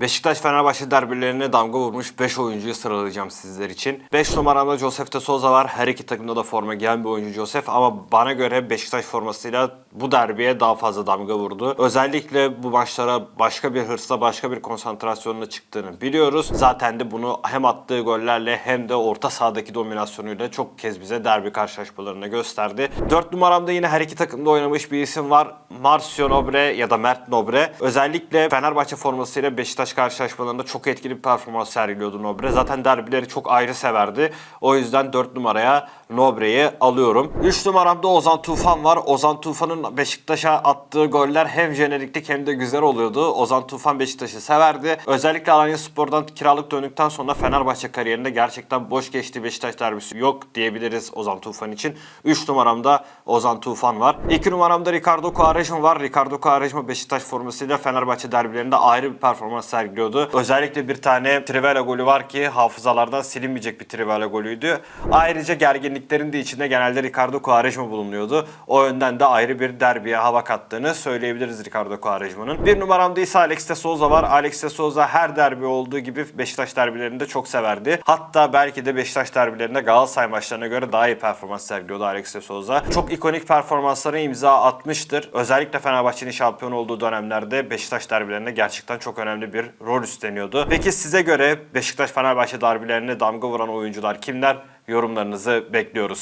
Beşiktaş-Fenerbahçe derbilerine damga vurmuş 5 oyuncuyu sıralayacağım sizler için. 5 numaramda Josef de Souza var. Her iki takımda da forma giyen bir oyuncu Josef ama bana göre Beşiktaş formasıyla bu derbiye daha fazla damga vurdu. Özellikle bu maçlara başka bir hırsla, başka bir konsantrasyonla çıktığını biliyoruz. Zaten de bunu hem attığı gollerle hem de orta sahadaki dominasyonuyla çok kez bize derbi karşılaşmalarında gösterdi. 4 numaramda yine her iki takımda oynamış bir isim var. Marcio Nobre ya da Mert Nobre. Özellikle Fenerbahçe formasıyla Beşiktaş karşılaşmalarında çok etkili bir performans sergiliyordu Nobre. Zaten derbileri çok ayrı severdi. O yüzden 4 numaraya Nobre'yi alıyorum. 3 numaramda Ozan Tufan var. Ozan Tufan'ın Beşiktaş'a attığı goller hem jeneriklik hem de güzel oluyordu. Ozan Tufan Beşiktaş'ı severdi. Özellikle Alanya Spor'dan kiralık döndükten sonra Fenerbahçe kariyerinde gerçekten boş geçti Beşiktaş derbisi yok diyebiliriz Ozan Tufan için. 3 numaramda Ozan Tufan var. 2 numaramda Ricardo Quaresma var. Ricardo Quaresma Beşiktaş formasıyla Fenerbahçe derbilerinde ayrı bir performans sergiliyordu. Özellikle bir tane Trivela golü var ki hafızalardan silinmeyecek bir Trivela golüydü. Ayrıca gerginliklerin de içinde genelde Ricardo Quaresma bulunuyordu. O yönden de ayrı bir derbiye hava kattığını söyleyebiliriz Ricardo Quaresma'nın. Bir numaramda ise Alex de Souza var. Alex de Souza her derbi olduğu gibi Beşiktaş derbilerinde çok severdi. Hatta belki de Beşiktaş derbilerinde Galatasaray maçlarına göre daha iyi performans sergiliyordu Alex de Souza. Çok ikonik performanslara imza atmıştır. Özellikle Fenerbahçe'nin şampiyon olduğu dönemlerde Beşiktaş derbilerinde gerçekten çok önemli bir rol üstleniyordu. Peki size göre Beşiktaş-Fenerbahçe derbilerine damga vuran oyuncular kimler? Yorumlarınızı bekliyoruz.